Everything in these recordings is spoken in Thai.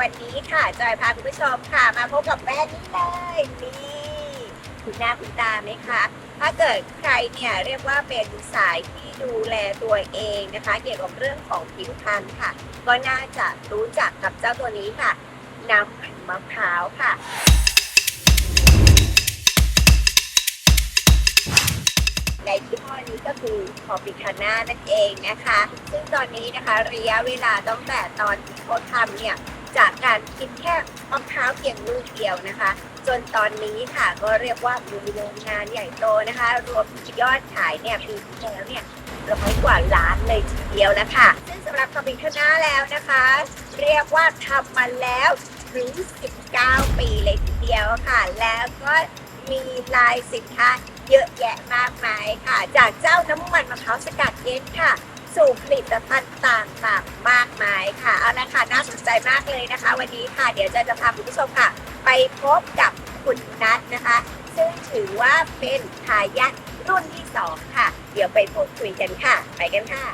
วันนี้ค่ะจอยพาคุณผู้ชมค่ะ มาพบกับแม่นี่เลยนี่คุณหน้าคุณตาไหมคะ ถ้าเกิดใครเนี่ยเรียกว่าเป็นสายที่ดูแลตัวเองนะคะ เกี่ยวกับเรื่องของผิวพรรณค่ะ ก็น่าจะรู้จักกับเจ้าตัวนี้ค่ะน้ำมันมะพร้าวค่ะในที่ห้อนี้ก็คือคอปิคาน่านั่นเองนะคะ ซึ่งตอนนี้นะคะระยะเวลาตั้งแต่ตอนที่เขาทำเนี่ย จากการคิดแค่มะพร้าวเพียงลูกเดียวนะคะ จนตอนนี้ค่ะก็เรียกว่ามีโรงงานใหญ่โตนะคะ รวมยอดขายเนี่ยปีที่แล้วเนี่ยร้อยกว่าล้านเลยทีเดียวนะคะซึ่งสำหรับคอปิคาน่าแล้วนะคะ เรียกว่าทำมาแล้วถึง 19 ปีเลยทีเดียวค่ะ แล้วก็มีลายสินค้าเยอะแยะมากมายค่ะ จากเจ้าน้ำมันมะพร้าวสกัดเย็นค่ะ สู่ผลิตภัณฑ์ต่างๆ มากมายค่ะ เอาละค่ะน่าสนใจมากเลยนะคะ วันนี้ค่ะ เดี๋ยวจะจะพาคุณผู้ชมค่ะ ไปพบกับคุณนัทนะคะ ซึ่งถือว่าเป็นทายาทรุ่นที่สองค่ะ เดี๋ยวไปพูดคุยกันค่ะ ไปกันค่ะ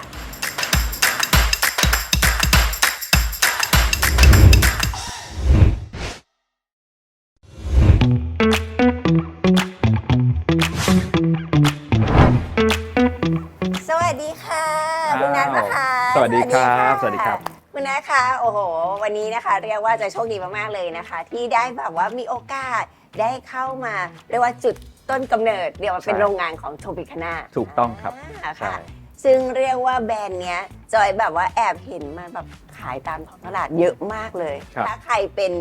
สวัสดีครับะสวัสดีครับ คุณนัทคะโอ้โห วันนี้นะคะ เรียกว่าจะโชคดีมากๆเลยนะคะ ที่ได้แบบว่ามีโอกาสได้เข้ามา เรียกว่าจุดต้นกำเนิดเรียกว่าเป็นใช่ โรงงานของโทปิคาน่าถูกต้องครับอ่าใช่ค่ะซึ่งเรียกว่าแบรนด์เนี้ยจอยแบบว่าแอบเห็นมาแบบขายตามท้องตลาดเยอะมากเลย ครับถ้าใครเป็น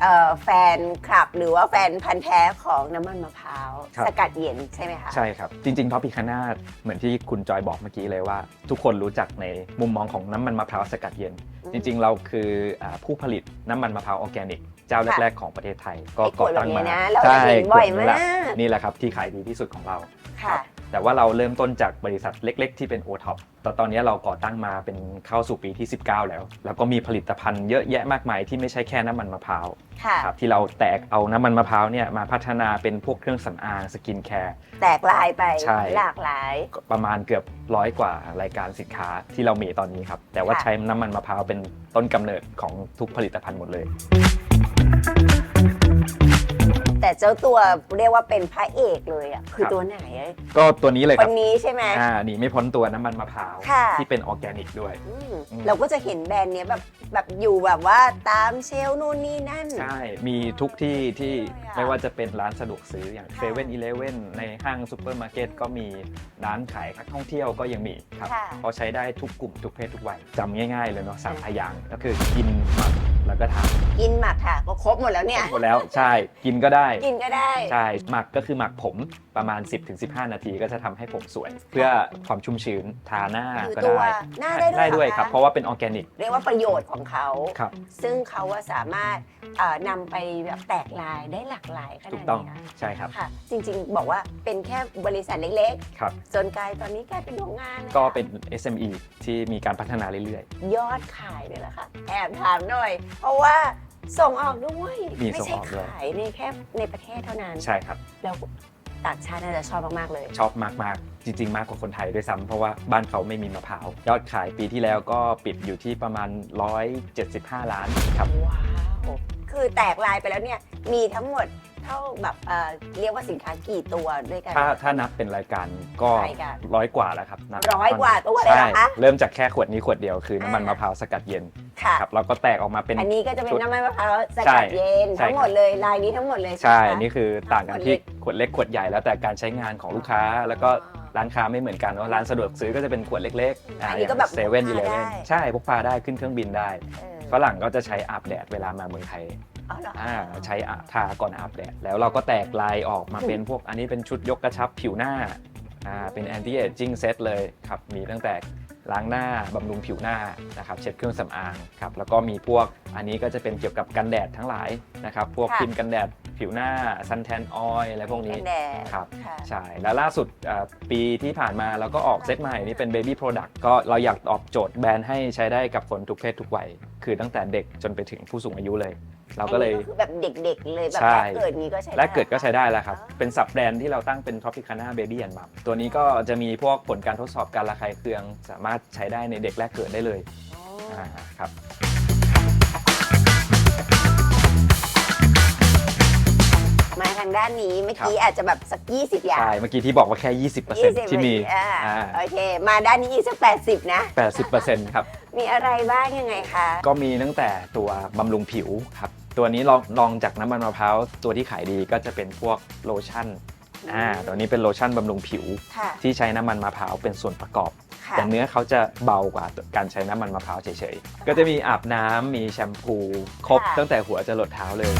เอ่อแฟนคลับหรือว่าแฟนพันธ์แท้ของน้ำมันมะพร้าว ครับ สกัดเย็นใช่ไหมคะใช่ครับ จริงๆท็อปพิคานาเหมือนที่คุณจอยบอกเมื่อกี้เลยว่า ทุกคนรู้จักในมุมมองของน้ำมันมะพร้าวสกัดเย็นอืมจริงๆ เราคืออ่าผู้ผลิตน้ำมันมะพร้าวออร์แกนิก เจ้าค่ะแรกๆของประเทศไทย ก็ไอ้ขก่วอดแบตั้บงนี้มานะเราใช่เห็นบ่อยขวดนี่แหละมาก นี่แหละครับที่ขายดีที่สุดของเรา ค่ะ แต่ว่าเราเริ่มต้นจากบริษัทเล็ก ๆ ที่เป็น o t o p แต่ตอนนี้เราก่อตั้งมาเป็นเข้าสู่ปีที่ 19 แล้ว แล้วก็มีผลิตภัณฑ์เยอะแยะมากมายที่ไม่ใช่แค่น้ำมันมะพร้าวค่ะครับที่เราแตกเอาน้ำมันมะพร้าวเนี่ยมาพัฒนาเป็นพวกเครื่องสำอางสกินแคร์แตกลายไปใช่หลากหลาย ประมาณเกือบร้อยกว่ารายการสินค้าที่เรามีตอนนี้ครับ แต่ว่าค่ะใช้น้ำมันมะพร้าวเป็นต้นกำเนิดของทุกผลิตภัณฑ์หมดเลย แต่เจ้าตัวเรียกว่าเป็นพระเอกเลยอะคือครับตัวไหนอะก็ตัวนี้เลยคครับนนี้ใช่ไหม อ่าหนีไม่พ้นตัวน้ำมันมะพร้าวค่ะ ที่เป็นออร์แกนิกด้วย อืมอืม เราก็จะเห็นแบรนด์เนี้ยแบบแบบอยู่แบบว่าตามเชลฟ์นู่นนี่นั่น ใช่ มีทุกที่ที่ค่ะไม่ว่าจะเป็นร้านสะดวกซื้ออย่างค่ะเซเว่นอีเลฟเว่นในห้างซูเปอร์มาร์เก็ตก็มีร้านขายนักท่องเที่ยวก็ยังมีครับค่ะ เพราะใช้ได้ทุกกลุ่มทุกเพศทุกวัยจำง่ายๆเลยเนาะสามพยางค์ก็คือกินหมัก แล้วก็ทานกินหมักค่ะก็ครบหมดแล้วเนี่ย หมดแล้วใช่กินก็ได้ กินก็ได้ ใช่หมักก็คือหมักผมประมาณ 10-15 นาทีก็จะทำให้ผมสวย เพื่อความชุ่มชื้นทาหน้าคือก็ตัวได้หน้าได้ด้วยได้ด้วยเหอครับคะเพราะว่าเป็นออร์แกนิกเรียกว่าประโยชน์ของเขา ครับ ซึ่งเขาว่าสามารถเอ่อนำไปแบบแตกลายได้หลากหลายขนาดถูกต้องนี้นะใช่ครับค่ะ จริงๆ บอกว่าเป็นแค่บริษัทเล็กครับ ๆ จนกลายตอนนี้กลายเป็นโรงงานแล้วก็เป็น SME ที่มีการพัฒนาเรื่อยยอดขายด้วยล่ะค่ะ แอบถามหน่อยเพราะว่าส่งออกด้วยมีไม่ส่งใช่ออกด้วย ขายในแค่ในประเทศเท่านั้นๆใช่ครับ แล้วต่างชาติน่าจะชอบมาก ๆ เลย ชอบมาก ๆ จริง ๆ มากกว่าคนไทยด้วยซ้ำเพราะว่าบ้านเขาไม่มีมะพร้าวยอดขายปีที่แล้วก็ปิดอยู่ที่ประมาณ 175 ล้านครับ ว้าว คือแตกลายไปแล้วเนี่ย มีทั้งหมด เท่าแบบเอ่อเรียกว่าสินค้ากี่ตัวด้วยกัน ถ้าถ้านับเป็นรายการก็รายการร้อยกว่าแล้วครับนับร้อยกว่าตัวเลยเหรอคะใช่เริ่มจากแค่ขวดนี้ขวดเดียวคือน้ำมันอ่าม มะพร้าวสกัดเย็นค่ะ ครับเราก็แตกออกมาเป็น อันนี้ก็จะเป็นชุดน้ำมันมะพร้าวสใช่กัดเย็นใช่ ทั้งหมดเลยลายนี้ทั้งหมดเลยใช่ไหมคะ นี่คือต่างกันที่ขวดเล็กขวดเล็กขวดใหญ่แล้วแต่การใช้งานของลูกค้า แล้วก็ร้านค้าไม่เหมือนกันว่าร้านสะดวกซื้อก็จะเป็นขวดเล็กๆอันนี้ก็แบบเซเว่นพอีกเลพาเว่นได้ ใช่พกพาได้ขึ้นเครื่องบินได้ เออ ฝรั่งก็จะใช้อาบแดดเวลามาเมืองไทย อ๋อเหรออ่าใช้อาบทาก่อนอาบแดดแล้วเราก็แตกลายออกมาเป็นพวกอันนี้เป็นชุดยกกระชับผิวหน้าอ่าเป็น anti aging set เลยครับมีตั้งแต่ล้างหน้าบำรุงผิวหน้านะครับเช็ดเครื่องสำอางครับแล้วก็มีพวกอันนี้ก็จะเป็นเกี่ยวกับกันแดดทั้งหลายนะครับพวกค่ะ ครีมกันแดดผิวหน้า sun tan oil อะไรพวกนี้ กันแดดครับ ค่ะ ใช่ แล้วล่าสุดอ่าปีที่ผ่านมาเราก็ออกเซตใหม่นี่เป็น Baby Product ก็เราอยากตอบโจทย์แบรนด์ให้ใช้ได้กับคนทุกเพศทุกวัย คือตั้งแต่เด็กจนไปถึงผู้สูงอายุเลย เราก็เลยอันนี้คือแบบเด็กๆเลยแบบใช่ แรกเกิดนี้ก็ใช้และเกิดก็ใช้ได้แล้วครับ อ๋อ เป็นสับแบรนด์ที่เราตั้งเป็น Tropicana Baby and Mom ตัวนี้ก็จะมีพวกผลการทดสอบการระคายเคือง สามารถใช้ได้ในเด็กแรกเกิดได้เลยอ๋ออ่าครับ มาทางด้านนี้เมื่อกี้อาจจะแบบสัก 20 อย่างใช่ เมื่อกี้ที่บอกว่าแค่ 20%ที่มีอ่าอ่าโอเค มาด้านนี้อีกสัก 80 นะ 80%ครับ มีอะไรบ้างยังไงคะ ก็มีตั้งแต่ตัวบำรุงผิวครับ ตัวนี้ลองลองจากน้ำมันมะพร้าวตัวที่ขายดีก็จะเป็นพวกโลชั่นอ่าตัวนี้เป็นโลชั่นบำรุงผิว ค่ะที่ใช้น้ำมันมะพร้าวเป็นส่วนประกอบ ค่ะแต่เนื้อเขาจะเบากว่าการใช้น้ำมันมะพร้าวเฉยๆ ก็จะมีอาบน้ำมีแชมพู ครบค่ะ ตั้งแต่หัวจรดเท้าเลย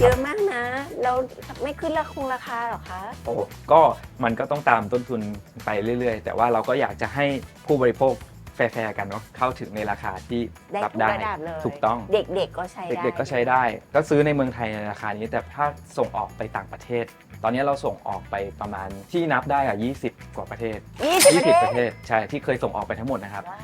เยอะมากนะ แล้วไม่ขึ้นราคงราคาหรอคะ โอ้ก็มันก็ต้องตามต้นทุนไปเรื่อยๆ แต่ว่าเราก็อยากจะให้ผู้บริโภค แฟร์ๆกันเนาะเข้าถึงในราคาที่ได้รับทุกได้ระดับเลยถูกต้อง เด็กๆก็ใช้ได้เด็กๆก็ใช้ได้ ก็ซื้อในเมืองไทยในราคานี้ แต่ถ้าส่งออกไปต่างประเทศ ตอนนี้เราส่งออกไปประมาณที่นับได้อะ20 กว่าประเทศ20ประเทศ20ประเทศใช่ที่เคยส่งออกไปทั้งหมดนะครับ ว้าว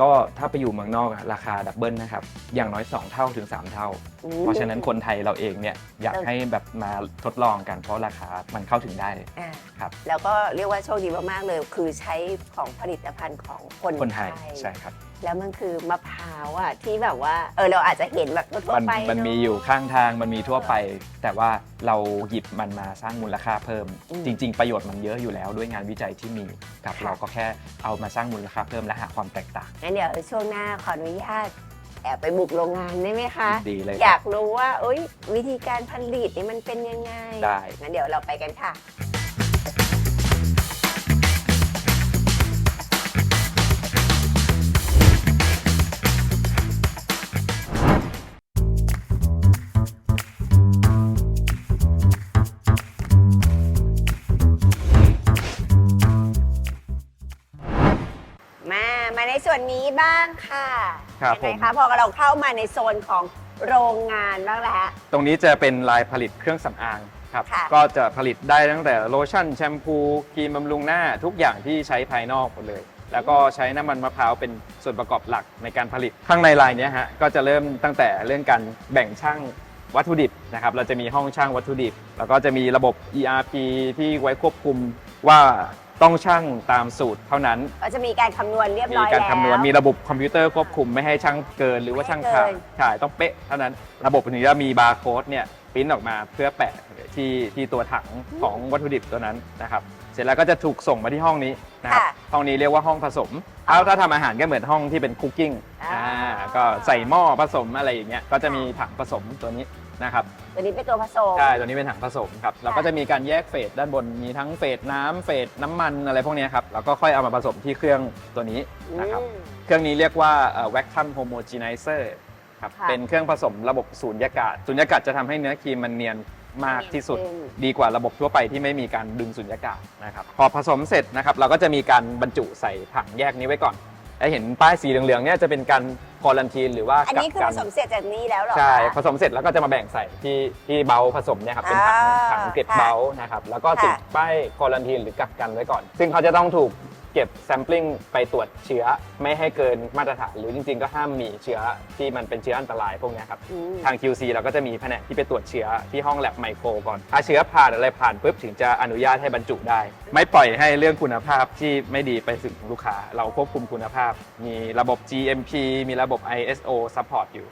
ก็ถ้าไปอยู่เมืองนอกอะราคาดับเบิลนะครับ อย่างน้อย 2 เท่าถึง 3 เท่าอืมเพราะฉะนั้นคนไทยเราเองเนี่ยอยากให้แบบมาทดลองกันเพราะราคามันเข้าถึงได้ อ่าครับ แล้วก็เรียกว่าโชคดีมากๆเลย คือใช้ของผลิตภัณฑ์ของคนคนไทยใช่ครับ แล้วมันคือมะพร้าวอะที่แบบว่าเออเราอาจจะเห็นแบบทั่วมันๆไปมันมีเะ อยู่ข้างทางมันมีทั่วไป แต่ว่าเราหยิบมันมาสร้างมูลค่าเพิ่ม อืมจริง ๆ ประโยชน์มันเยอะอยู่แล้วด้วยงานวิจัยที่มีกับค่ะ เราก็แค่เอามาสร้างมูลค่าเพิ่มและหาความแตกต่าง งั้นเดี๋ยวช่วงหน้าขออนุญาตแอบไปบุกโรงงานได้ไหมคะ ดีเลยอคยารับกรู้ว่าเอ้ย วิธีการผลิตนี่มันเป็นยังไงได้ งั้นเดี๋ยวเราไปกันค่ะ มา มาในส่วนนี้บ้างค่ะ ครับยังไงผมคะพอเราเข้ามาในโซนของโรงงานบ้างแล้ว ตรงนี้จะเป็นลายผลิตเครื่องสำอางครับ ค่ะ ก็จะผลิตได้ตั้งแต่โลชั่นแชมพูครีมบำรุงหน้าทุกอย่างที่ใช้ภายนอกหมดเลย แล้วก็ใช้น้ำมันมะพร้าวเป็นส่วนประกอบหลักในการผลิต ข้างในลายเนี้ยฮะก็จะเริ่มตั้งแต่เรื่องการแบ่งช่างวัตถุดิบนะครับ เราจะมีห้องช่างวัตถุดิบ แล้วก็จะมีระบบ ERP ที่ไว้ควบคุมว่า ต้องช่างตามสูตรเท่านั้น ก็จะมีการคำนวณเรียบมีร้อยการแล้ว คำนวณมีระบบคอมพิวเตอร์ควบคุมไม่ให้ช่างเกิน หรือว่าช่างขาดไม่ให้เกิน ใช่ต้องเป๊ะเท่านั้น ระบบนี้จะมีบาร์โค้ดเนี่ยปริ้นออกมาเพื่อแปะที่ที่ตัวถังของวัตถุดิบตัวนั้นนะครับ เสร็จแล้วก็จะถูกส่งมาที่ห้องนี้นะครับห้องนี้เรียกว่าห้องผสมเอาถ้าทำอาหารก็เหมือนห้องที่เป็นคุกกิ้งอ่า อ่าก็ใส่หม้อผสมอะไรอย่างเงี้ย ก็จะมีถังผสมตัวนี้ นะครับตัวนี้เป็นตัวผสม ใช่ตัวนี้เป็นถังผสมครับเราก็จะมีการแยกเฟสด้านบนมีทั้งเฟสน้ำเฟสน้ำมันอะไรพวกเนี้ยครับแล้วก็ค่อยเอามาผสมที่เครื่องตัวนี้นะครับ อืม เครื่องนี้เรียกว่าเอ่อ vacuum homogenizer ครับค่ะเป็นเครื่องผสมระบบสูญญากาศสูญญากาศจะทำให้เนื้อครีมมันเนียนมากที่สุด เนียนขึ้น ดีกว่าระบบทั่วไปที่ไม่มีการดึงสูญญากาศนะครับพอผสมเสร็จนะครับเราก็จะมีการบรรจุใส่ถังแยกนี้ไว้ก่อนไอ้เห็นป้ายสีเหลืองๆเนี่ยจะเป็นการ ควอลันทีนหรือว่าอันนี้คือกัผสมเสร็จจากนี้แล้วเหรอใช่คะผสมเสร็จแล้วก็จะมาแบ่งใส่ที่ที่เบาผสมเนี่ยครับเป็นถังอ่าถังเก็บค่ะเบานะครับแล้วก็ติดค่ะ ป้ายควอลันทีนหรือกักกันไว้ก่อน ซึ่งเขาจะต้องถูกเก็บแซมปลิ้งไปตรวจเชื้อไม่ให้เกินมาตรฐาน หรือจริงๆ ก็ห้ามมีเชื้อที่มันเป็นเชื้ออันตรายพวกเนี้ยครับ อืม ทาง QC เราก็จะมีแผนกที่ไปตรวจเชื้อที่ห้องแลบไมโครก่อนถ้าเชื้อผ่านอะไรผ่านปุ๊บถึงจะอนุญาตให้บรรจุได้ ไม่ปล่อยให้เรื่องคุณภาพที่ไม่ดีไปถึงลูกค้า เราควบคุมคุณภาพ มีระบบ GMP มีระบบ ISO support อยู่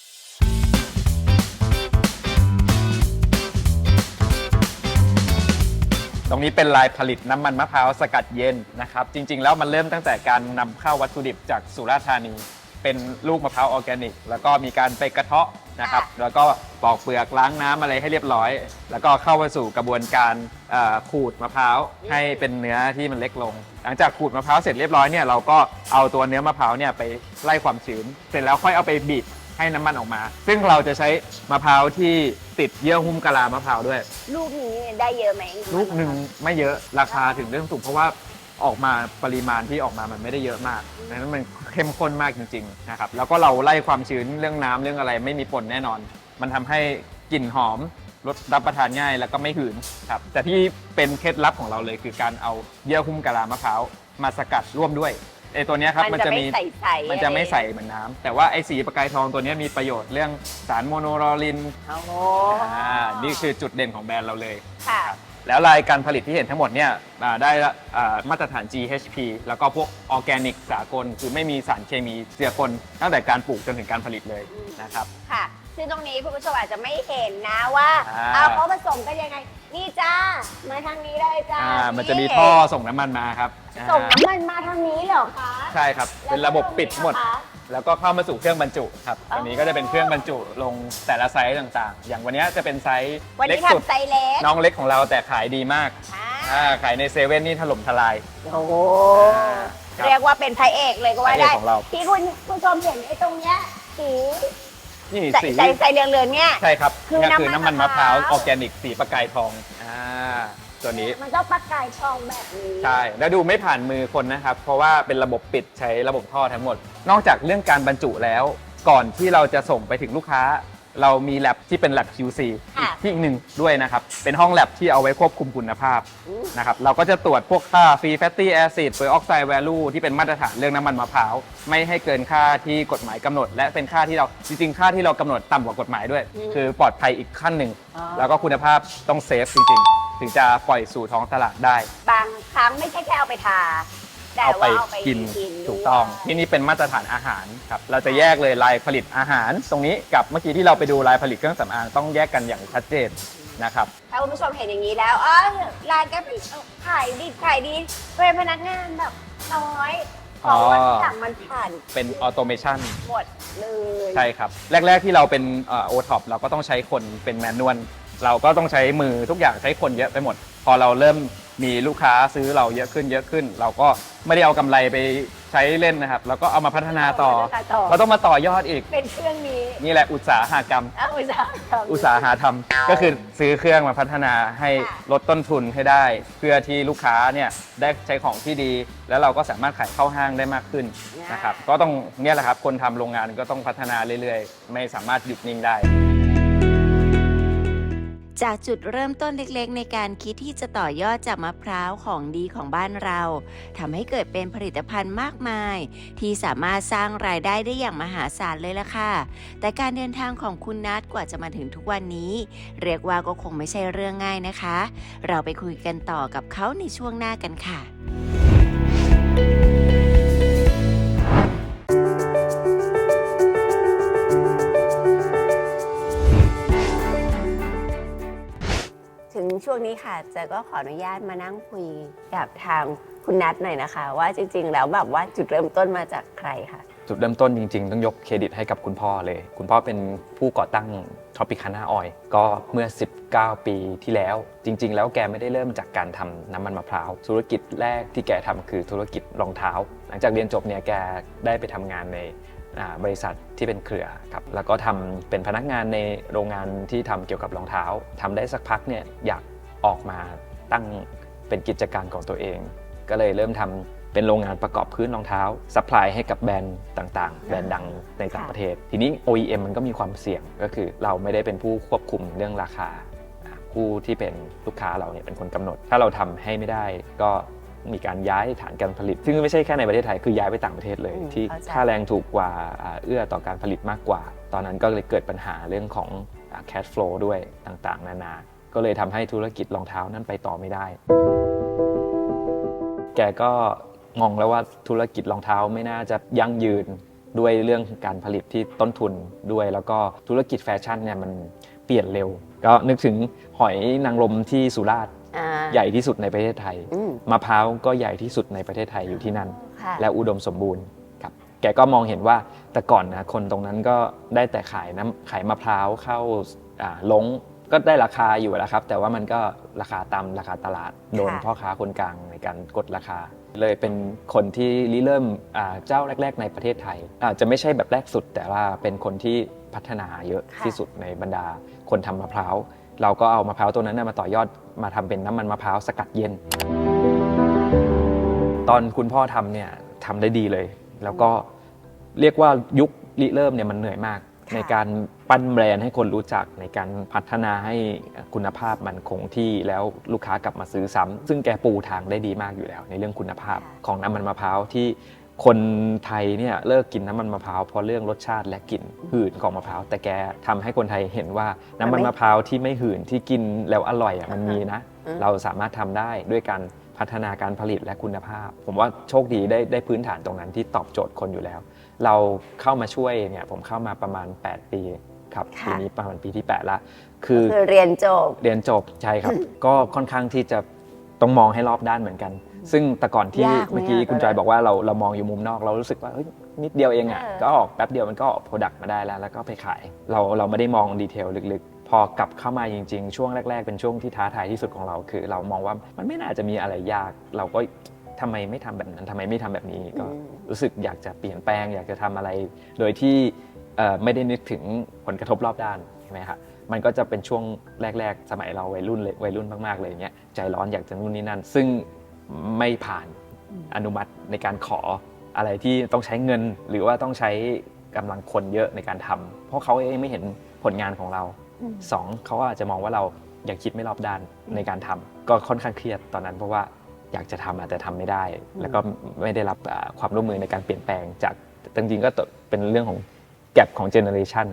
ตรงนี้เป็นลายผลิตน้ำมันมะพร้าวสกัดเย็นนะครับ จริง ๆ แล้วมันเริ่มตั้งแต่การนำเข้าวัตถุดิบจากสุราษฎร์ธานี เป็นลูกมะพร้าวออร์แกนิก แล้วก็มีการไปกระเทาะนะครับ แล้วก็ปอกเปลือกล้างน้ำอะไรให้เรียบร้อย แล้วก็เข้าไปสู่กระบวนการเอ่อขูดมะพร้าวให้เป็นเนื้อที่มันเล็กลง หลังจากขูดมะพร้าวเสร็จเรียบร้อยเนี่ยเราก็เอาตัวเนื้อมะพร้าวเนี่ยไปไล่ความชื้น เสร็จแล้วค่อยเอาไปบีบ ให้น้ำมันออกมา ซึ่งเราจะใช้มะพร้าวที่ติดเยื่อหุ้มกะลามะพร้าวด้วย ลูกนี้ได้เยอะไหมลูกหนึ่งไม่เยอะราคาถึงเรื่องถูกเพราะว่าออกมาปริมาณที่ออกมามันไม่ได้เยอะมากดังนั้นมันเข้มข้นมากจริงๆนะครับแล้วก็เราไล่ความชื้นเรื่องน้ำเรื่องอะไรไม่มีปนแน่นอน มันทำให้กลิ่นหอมรสรับประทานง่ายแล้วก็ไม่หืนครับแต่ที่เป็นเคล็ดลับของเราเลยคือการเอาเยื่อหุ้มกะลามะพร้าวมาสกัดร่วมด้วย ไอ้ตัวเนี้ยครับมัมันนจะจะไม่มีใสใสๆมันจะไม่ใสเหมือนน้ำแต่ว่าไอ้สีประกายทองตัวเนี้ยมีประโยชน์เรื่องสารโมโนลอรินโอ้โหอ่านี่คือจุดเด่นของแบรนด์เราเลย ค่ะ แล้วรายการผลิตที่เห็นทั้งหมดเนี่ยอ่าได้อ่ามาตรฐาน GHP แล้วก็พวกออร์แกนิกสากล คือไม่มีสารเคมีเจือปนตั้งแต่การปลูกจนถึงการผลิตเลยนะครับ ค่ะ ซึ่งตรงนี้คุณผู้ชมอาจจะไม่เห็นนะว่าอ่า เอาเขาผสมกันยังไง นี่จ้า มาทางนี้ได้จ้า อ่า มันจะมีท่อส่งน้ำมันมาครับส่งอ่าน้ำมันมาทางนี้เหรอคะ ใช่ครับ เป็นระบบปิดหมด แล้วก็ตรงนี้นะคะแล้วก็เข้ามาสู่เครื่องบรรจุครับอ๋อตัวนี้ก็จะเป็นเครื่องบรรจุลงแต่ละไซส์ต่างๆ อย่างวันนี้จะเป็นไซส์วันเล็นี้กสุด ทำไซส์เล็กน้องเล็กของเราแต่ขายดีมากอ่าอ่าขายในเซเว่นนี่ถล่มทลาย โอ้โหครับเรียกว่าเป็นพระเอกเลยก็ว่าพระเอกได้ของเรา ที่คุณผู้ชมเห็นไอ้ตรงเนี้ยสี นี่ใส่สีใส่ใส่เหลืองๆเนี่ย ใช่ครับคือนี่คือน้ำน้ำมัมันนมะมะพพร้าร้าวว ออร์แกนิกสีประกายทองอ่าตัวนี้มันต้องประกายทองแบบนี้ใช่แล้วดูไม่ผ่านมือคนนะครับ เพราะว่าเป็นระบบปิดใช้ระบบท่อทั้งหมด นอกจากเรื่องการบรรจุแล้ว ก่อนที่เราจะส่งไปถึงลูกค้า เรามีแ a บที่เป็น lab QC ค่ะ ที่อีกหนึ่งด้วยนะครับ เป็นห้องแ a บที่เอาไว้ควบคุมคุณภาพอืมนะครับเราก็จะตรวจพวกค่า free fatty acid เปอร์ออกไซด์ value ที่เป็นมาตรฐานเรื่องน้ำมันมะพร้าว ไม่ให้เกินค่าที่กฎหมายกำหนด และเป็นค่าที่เราจริงๆ ค่าที่เรากำหนดต่ำกว่ากฎหมายด้วยคือปลอดภัยอีกขั้นหนึ่ง อ๋อ แล้วก็คุณภาพต้องเซฟจริงๆ ถึงจะปล่อยสู่ท้องตลาดได้ บางครั้งไม่ใช่แค่เอาไปทาแต่ เอาไปว่าเอาไปกินกินถูกต้องด้วยที่นี่เป็นมาตรฐานอาหารครับเราจะแยกเลยลายผลิตอาหาร ตรงนี้กับเมื่อกี้ที่เราไปดูลายผลิตเครื่องสำอางต้องแยกกันอย่างชัดเจนนะครับถ้าคุณผู้ชมเห็นอย่างนี้แล้วอ๋อร้านแกเป็นขายดีขายดีเป็นพนักงานแบบน้อยเพราะว่าทุกอย่างมันผ่านเป็นออโตเมชันหมดเลยใช่ครับ แรก ๆที่เราเป็นโอท็อปเราก็ต้องใช้คนเป็นแมนนวลเราก็ต้องใช้มือทุกอย่างใช้คนเยอะไปหมด พอเราเริ่ม มีลูกค้าซื้อเราเยอะขึ้นเยอะขึ้น เราก็ไม่ได้เอากำไรไปใช้เล่นนะครับเราก็เอามาพัฒนาต่อต่อ เราต้องมาต่อยอดอีก เป็นเครื่องนี้นี่แหละอุตสาหกรรมเอาอุตสาหกรรม อุตสาหธรรมก็คือซื้อเครื่องมาพัฒนาให้ค่ะ ลดต้นทุนให้ได้ เพื่อที่ลูกค้าเนี่ยได้ใช้ของที่ดี แล้วเราก็สามารถขายเข้าห้างได้มากขึ้นนะครับก็ต้องเนี่ยแหละครับคนทำโรงงานก็ต้องพัฒนาเรื่อยๆ ไม่สามารถหยุดนิ่งได้ จากจุดเริ่มต้นเล็กๆ ในการคิดที่จะต่อยอดจากมะพร้าวของดีของบ้านเราทำให้เกิดเป็นผลิตภัณฑ์มากมาย ที่สามารถสร้างรายได้ได้อย่างมหาศาลเลยล่ะค่ะ แต่การเดินทางของคุณนัทกว่าจะมาถึงทุกวันนี้ เรียกว่าก็คงไม่ใช่เรื่องง่ายนะคะ เราไปคุยกันต่อกับเขาในช่วงหน้ากันค่ะ ช่วงนี้ค่ะเจก็ขออนุญาตมานั่งคุยกับทางคุณนัทหน่อยนะคะ ว่าจริง ๆ แล้วแบบว่าจุดเริ่มต้นมาจากใครคะจุดเริ่มต้นจริง ๆ ต้องยกเครดิตให้กับคุณพ่อเลย คุณพ่อเป็นผู้ก่อตั้ง Tropicana Oil ก็เมื่อ 19 ปีที่แล้ว จริง ๆ แล้วแกไม่ได้เริ่มจากการทำน้ำมันมะพร้าว ธุรกิจแรกที่แกทำคือธุรกิจรองเท้า หลังจากเรียนจบเนี่ยแกได้ไปทำงานในบริษัทที่เป็นเครือครับแล้วก็ทำเป็นพนักงานในโรงงานที่ทำเกี่ยวกับรองเท้าทำได้สักพักเนี่ยอยาก ออกมาตั้งเป็นกิจการของตัวเอง ก็เลยเริ่มทำเป็นโรงงานประกอบพื้นรองเท้าซัพพลายให้กับแบรนด์ต่างๆ แบรนด์ดังในต่างประเทศ ทีนี้ OEM มันก็มีความเสี่ยงก็คือเราไม่ได้เป็นผู้ควบคุมเรื่องราคาอ่าผู้ที่เป็นลูกค้าเราเนี่ยเป็นคนกำหนด ถ้าเราทำให้ไม่ได้ก็มีการย้ายฐานการผลิต ซึ่งไม่ใช่แค่ในประเทศไทยคือย้ายไปต่างประเทศเลยอืมที่เข้าใจค่าแรงถูกกว่าอ่าเอื้อต่อการผลิตมากกว่า ตอนนั้นก็เลยเกิดปัญหาเรื่องของ cash flow ด้วยต่างๆ นานา ก็เลยทำให้ธุรกิจรองเท้านั้นไปต่อไม่ได้ แกก็มองแล้วว่าธุรกิจรองเท้าไม่น่าจะยั่งยืนด้วยเรื่องการผลิตที่ต้นทุนด้วย แล้วก็ธุรกิจแฟชั่นเนี่ยมันเปลี่ยนเร็ว ก็นึกถึงหอยนางรมที่สุราษฎร์อ่าใหญ่ที่สุดในประเทศไทยอืมมะพร้าวก็ใหญ่ที่สุดในประเทศไทยอยู่ที่นั่นค่ะและอุดมสมบูรณ์ครับ แกก็มองเห็นว่าแต่ก่อนนะคนตรงนั้นก็ได้แต่ขายน้ำขายมะพร้าวเข้าอ่าลง ก็ได้ราคาอยู่แล้วครับ แต่ว่ามันก็ราคาตามราคาตลาดโดนค่ะพ่อค้าคนกลางในการกดราคา เลยเป็นคนที่ริเริ่มอ่าเจ้าแรก ๆ ในประเทศไทยอาจจะไม่ใช่แบบแรกสุด แต่ว่าเป็นคนที่พัฒนาเยอะค่ะ ที่สุดในบรรดาคนทำมะพร้าวเราก็เอามะพร้าวตัวนั้นนะมาต่อยอดมาทำเป็นน้ำมันมะพร้าวสกัดเย็น ตอนคุณพ่อทำเนี่ยทำได้ดีเลย แล้วก็เรียกว่ายุคริเริ่มเนี่ยมันเหนื่อยมาก ค่ะ ในการปั้นแบรนด์ให้คนรู้จักในการพัฒนาให้คุณภาพมันคงที่แล้วลูกค้ากลับมาซื้อซ้ำซึ่งแกปูทางได้ดีมากอยู่แล้ว ในเรื่องคุณภาพของน้ำมันมะพร้าวที่คนไทยเนี่ยเลิกกินน้ำมันมะพร้าวเพราะเรื่องรสชาติและกลิ่นหื่นของมะพร้าวแต่แกทำให้คนไทยเห็นว่าน้ำมันมะพร้าวที่ไม่หื่นที่กินแล้วอร่อยอะมันมีนะ อืม เราสามารถทำได้ด้วยการพัฒนาการผลิตและคุณภาพ ผมว่าโชคดีได้ได้พื้นฐานตรงนั้นที่ตอบโจทย์คนอยู่แล้ว เราเข้ามาช่วยเนี่ยผมเข้ามาประมาณ 8 ปีครับปีนี้ประมาณปีที่ 8 ละ คือคือเรียนจบ เรียนจบใช่ครับ ก็ค่อนข้างที่จะต้องมองให้รอบด้านเหมือนกัน ซึ่งแต่ก่อนที่ยากไหมเมื่อกี้อะคุณจอยบอกว่าเราเรามองอยู่มุมนอกเรารู้สึกว่าเฮ้ยนิดเดียวเองอะเออ ก็ออกแป๊บเดียวมันก็ออกโปรดักต์มาได้แล้ว แล้วก็ไปขาย เราเราไม่ได้มองดีเทลลึกๆ พอกลับเข้ามาจริง ๆ ช่วงแรก ๆ เป็นช่วงที่ท้าทายที่สุดของเราคือ เรามองว่ามันไม่น่าจะมีอะไรยาก เราก็ ทำไมไม่ทำแบบนั้นทำไมไม่ทำแบบนี้ก็อืมรู้สึกอยากจะเปลี่ยนแปลง อยากจะทำอะไร โดยที่เอ่อไม่ได้นึกถึงผลกระทบรอบด้านใช่ไหมครับมันก็จะเป็นช่วงแรก ๆ สมัยเราวัยรุ่นเลยวัยรุ่นมากๆเลยอย่างเงี้ยใจร้อนอยากจะนู่นนี่นั่น ซึ่งไม่ผ่านอนุมัติในการขออะไรที่ต้องใช้เงิน หรือว่าต้องใช้กำลังคนเยอะในการทำเพราะเขาเองไม่เห็นผลงานของเราอืมสองเขาอาจจะมองว่าเราอยากคิดไม่รอบด้านในการทำก็ค่อนข้างเครียดตอนนั้นเพราะว่า อยากจะทำอะแต่ทำไม่ได้ แล้วก็ไม่ได้รับอ่าความร่วมมือในการเปลี่ยนแปลงจากจริงๆก็เป็นเรื่องของแกลบของเจเนอเรชัน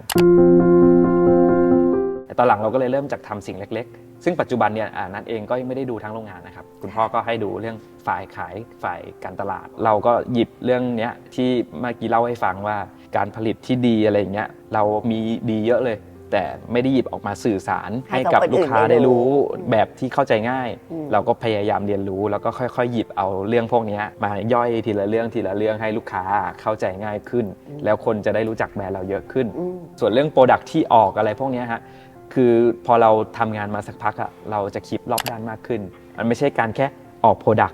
แต่ตอนหลังเราก็เลยเริ่มจากทำสิ่งเล็ก ๆ ซึ่งปัจจุบันเนี่ยอ่านัทเองก็ยังไม่ได้ดูทั้งโรงงานนะครับ คุณพ่อก็ให้ดูเรื่องฝ่ายขายฝ่ายการตลาด เราก็หยิบเรื่องเนี้ยที่เมื่อกี้เล่าให้ฟังว่าการผลิตที่ดีอะไรอย่างเงี้ยเรามีดีเยอะเลย แต่ไม่ได้หยิบออกมาสื่อสารให้ให้กักับบคนอื่นลูกค้าได้ได้รู้รู้แบบที่เข้าใจง่าย อืม เราก็พยายามเรียนรู้แล้วก็ค่อยๆ หยิบเอาเรื่องพวกเนี้ยมาย่อยทีละเรื่องทีละเรื่องให้ลูกค้าเข้าใจง่ายขึ้น แล้วคนจะได้รู้จักแบรนด์เราเยอะขึ้น อืม ส่วนเรื่องโปรดักที่ออกอะไรพวกเนี้ยฮะ คือพอเราทำงานมาสักพักอะเราจะคิดรอบด้านมากขึ้น มันไม่ใช่การแค่ออกโปรดัก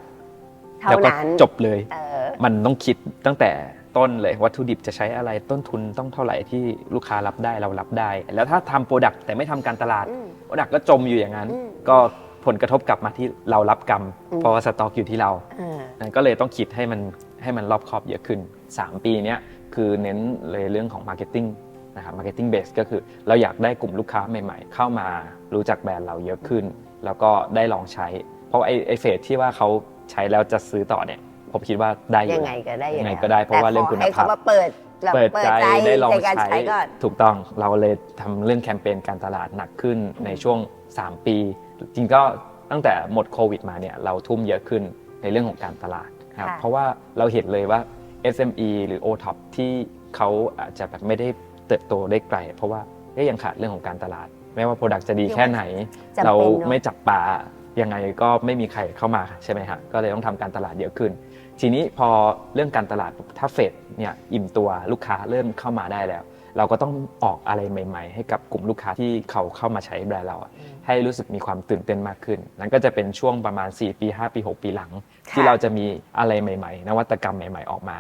เท่าแล้วก็นั้นจบเลย เออ มันต้องคิดตั้งแต่ ต้นเลยวัตถุดิบจะใช้อะไรต้นทุนต้องเท่าไหร่ที่ลูกค้ารับได้เรารับได้ แล้วถ้าทำโปรดักแต่ไม่ทำการตลาดอืมโปรดักก็จมอยู่อย่างนั้น อืม ก็ผลกระทบกลับมาที่เรารับกรรมอืมเพราะว่าสต็อกอยู่ที่เราเออนั่นก็เลยต้องคิดให้มันให้มันรอบคอบเยอะขึ้น 3 ปีเนี้ยคือเน้นเลยเรื่องของ Marketing นะครับ Marketing Base ก็คือเราอยากได้กลุ่มลูกค้าใหม่ๆ เข้ามารู้จักแบรนด์เราเยอะขึ้น แล้วก็ได้ลองใช้ เพราะไอ้ไอ้เฟสที่ว่าเขาใช้แล้วจะซื้อต่อเนี่ย ผมคิดว่าได้อยู่ยังไงก็ได้อยู่ยังไงแล้วก็ได้เพราะว่าเรื่องคุณแต่ขภาพให้เขามาเปิดแบบเปิดใจได้ลองในการใช้ใช้ก่อนถูกต้องเราเลยทำเรื่องแคมเปญการตลาดหนักขึ้นในช่วง 3 ปี จริงก็ตั้งแต่หมดโควิดมาเนี่ยเราทุ่มเยอะขึ้นในเรื่องของการตลาดครับค่ะเพราะว่าเราเห็นเลยว่า SME หรือ OTOP ที่เขาอาจจะแบบไม่ได้เติบโตได้ไกล เพราะว่าก็ยังขาดเรื่องของการตลาด ไม่ว่าโปรดักต์จะดีแค่ไหนจำเป็นเราเนอะไม่จับปลายังไงก็ไม่มีใครเข้ามาใช่ไหมฮะก็เลยต้องทำการตลาดเยอะขึ้น ทีนี้พอเรื่องการตลาดปุ๊บถ้าเฟดเนี่ยอิ่มตัวลูกค้าเริ่มเข้ามาได้แล้ว เราก็ต้องออกอะไรใหม่ ๆ ให้กับกลุ่มลูกค้าที่เขาเข้ามาใช้แบรนด์เราอะให้รู้สึกมีความตื่นเต้นมากขึ้น นั่นก็จะเป็นช่วงประมาณ 4 ปี 5 ปี 6 ปีหลังค่ะที่เราจะมีอะไรใหม่ ๆ นวัตกรรมใหม่ ๆ ออกมา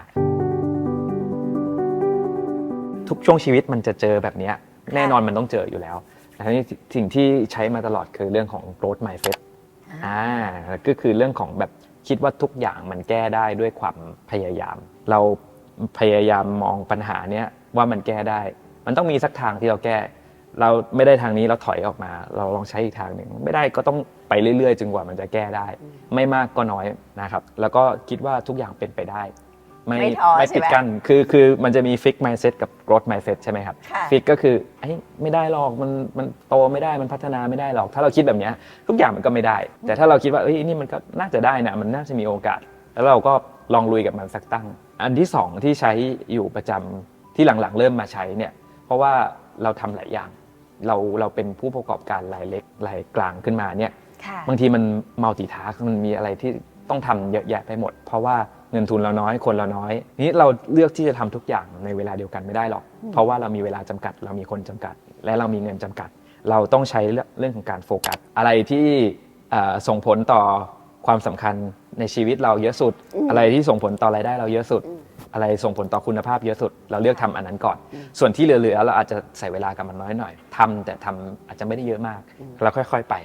ทุกช่วงชีวิตมันจะเจอแบบเนี้ยแน่นอนมันต้องเจออยู่แล้วแต่ทีนี้สิ่งที่ใช้มาตลอดคือเรื่องของ growth mindset อ่าก็คือเรื่องของแบบ คิดว่าทุกอย่างมันแก้ได้ด้วยความพยายาม เราพยายามมองปัญหาเนี้ยว่ามันแก้ได้ มันต้องมีสักทางที่เราแก้ เราไม่ได้ทางนี้เราถอยออกมา เราลองใช้อีกทางหนึ่งไม่ได้ก็ต้องไปเรื่อยๆจนกว่ามันจะแก้ได้ ไม่มากก็น้อยนะครับ แล้วก็คิดว่าทุกอย่างเป็นไปได้ ไม่ไม่ท้อไม่ใช่ปิดไหมกั้นคือคือมันจะมี fix mindset กับ growth mindset ใช่ไหมครับค่ะฟิกก็คือไอ้ยไม่ได้หรอกมันมันโตไม่ได้มันพัฒนาไม่ได้หรอก ถ้าเราคิดแบบเนี้ยทุกอย่างมันก็ไม่ได้ แต่ถ้าเราคิดว่าเอ้ยนี่มันก็น่าจะได้นะมันน่าจะมีโอกาส แล้วเราก็ลองลุยกับมันสักตั้ง อันที่สองที่ใช้อยู่ประจำที่หลังๆ เริ่มมาใช้เนี่ยเพราะว่าเราทำหลายอย่าง เราเราเป็นผู้ประกอบการรายเล็กรายกลางขึ้นมาเนี่ย ค่ะ บางทีมันมัลติทาสมันมีอะไรที่ต้องทำเยอะแยะไปหมด เพราะว่า เงินทุนเราน้อยคนเราน้อยนี้เราเลือกที่จะทำทุกอย่างในเวลาเดียวกันไม่ได้หรอก เพราะว่าเรามีเวลาจำกัด เรามีคนจำกัด และเรามีเงินจำกัด เราต้องใช้เรื่องเรื่องของการโฟกัสอะไรที่เอ่อส่งผลต่อความสำคัญในชีวิตเราเยอะสุดอืมอะไรที่ส่งผลต่อรายได้เราเยอะสุดอืมอะไรส่งผลต่อคุณภาพเยอะสุด เราเลือกทำอันนั้นก่อน ส่วนที่เหลือๆเราอาจจะใส่เวลากับมันน้อยหน่อยทำแต่ทำอาจจะไม่ได้เยอะมาก เราค่อย ๆไป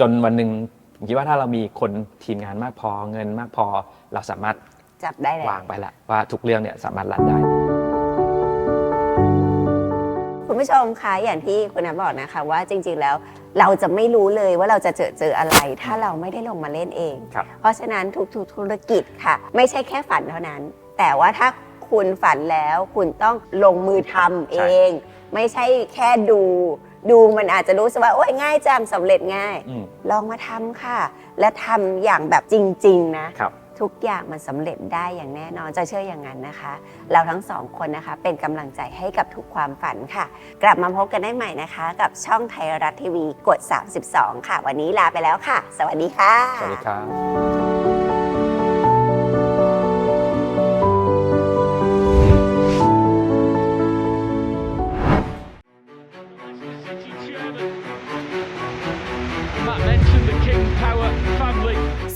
จนวันหนึ่งผมคิดว่าถ้าเรามีคนทีมงานมากพอเงินมากพอเราสามารถ จับได้เลยวางไปละว่าทุกเรื่องเนี่ยสามารถรันได้ คุณผู้ชมคะอย่างที่คุณน้ำบอกนะคะว่าจริงๆแล้วเราจะไม่รู้เลยว่าเราจะเจอเจออะไร ถ้าเราไม่ได้ลงมาเล่นเอง ครับ เพราะฉะนั้นทุกๆธุรกิจค่ะ ไม่ใช่แค่ฝันเท่านั้น แต่ว่าถ้าคุณฝันแล้ว คุณต้องลงมือทำเอง ไม่ใช่แค่ดู ดูมันอาจจะรู้สึกว่าโอ้ยง่ายจังสำเร็จง่าย อืมลองมาทำค่ะ และทำอย่างแบบจริง ๆ นะ ครับ ทุกอย่างมันสำเร็จได้อย่างแน่นอนจะเชื่ออย่างนั้นนะคะ เราทั้งสองคนนะคะ เป็นกำลังใจให้กับทุกความฝันค่ะ กลับมาพบกันได้ใหม่นะคะ กับช่องไทยรัฐทีวีกด 32 ค่ะ วันนี้ลาไปแล้วค่ะ สวัสดีค่ะ สวัสดีครับ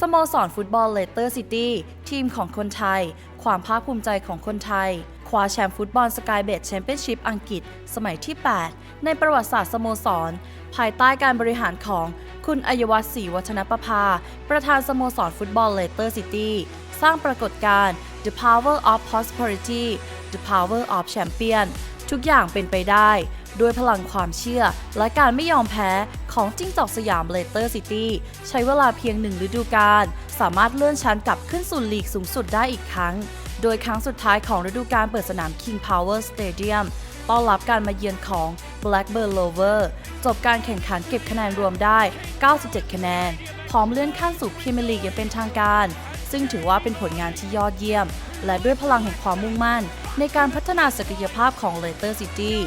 สโมสรฟุตบอลเลสเตอร์ซิตี้ทีมของคนไทย ความภาคภูมิใจของคนไทย คว้าแชมป์ฟุตบอลสกายเบดแชมเปี้ยนชิพอังกฤษ สมัยที่ 8 ในประวัติศาสตร์สโมสร ภายใต้การบริหารของคุณอัยวัฒน์ศรีวัฒนประภา ประธานสโมสรฟุตบอลเลสเตอร์ซิตี้สร้างปรากฏการณ์ The Power of Prosperity The Power of Champion ทุกอย่างเป็นไปได้ ด้วยพลังความเชื่อ และการไม่ยอมแพ้ของจิ้งจอกสยามเลสเตอร์ซิตี้ใช้เวลาเพียงหนึ่งฤดูกาลสามารถเลื่อนชั้นกลับขึ้นสู่ลีกสูงสุดได้อีกครั้ง โดยครั้งสุดท้ายของฤดูกาลเปิดสนาม King Power Stadium ต้อนรับการมาเยือนของ Blackburn Rover จบการแข่งขันเก็บคะแนนรวมได้ 97 คะแนน พร้อมเลื่อนขั้นสู่พรีเมียร์ลีกอย่างเป็นทางการ ซึ่งถือว่าเป็นผลงานที่ยอดเยี่ยม และด้วยพลังแห่งความมุ่งมั่น ในการพัฒนาศักยภาพของเลสเตอร์ซิตี้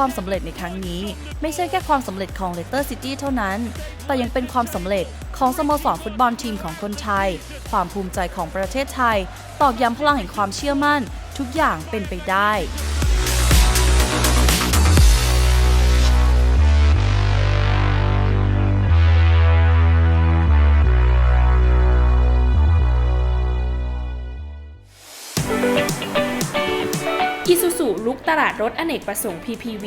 ความสำเร็จในครั้งนี้ ไม่ใช่แค่ความสำเร็จของเลสเตอร์ซิตี้เท่านั้น แต่ยังเป็นความสำเร็จของสโมสรฟุตบอลทีมของคนไทย ความภูมิใจของประเทศไทย ตอกย้ำพลังแห่งความเชื่อมั่น ทุกอย่างเป็นไปได้ ตลาดรถอเนกประสงค์ PPV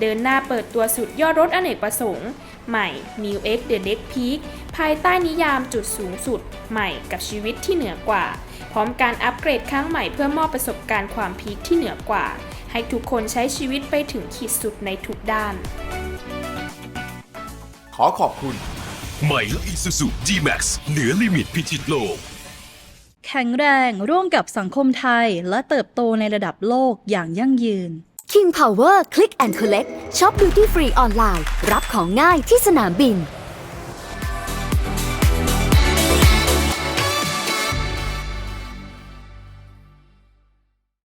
เดินหน้าเปิดตัวสุดยอดรถอเนกประสงค์ ใหม่ New X The Next Peak ภายใต้นิยามจุดสูงสุด ใหม่กับชีวิตที่เหนือกว่า พร้อมการอัปเกรดครั้งใหม่เพื่อมอบประสบการณ์ความพีคที่เหนือกว่า ให้ทุกคนใช้ชีวิตไปถึงขีดสุดในทุกด้าน ขอขอบคุณ ใหม่และ Isuzu G-Max เหนือลิมิตพิชิตโลก แข็งแรงร่วมกับสังคมไทย และเติบโตในระดับโลกอย่างยั่งยืน King Power Click and Collect ช็อปดูที่ฟรีออนไลน์ รับของง่ายที่สนามบิน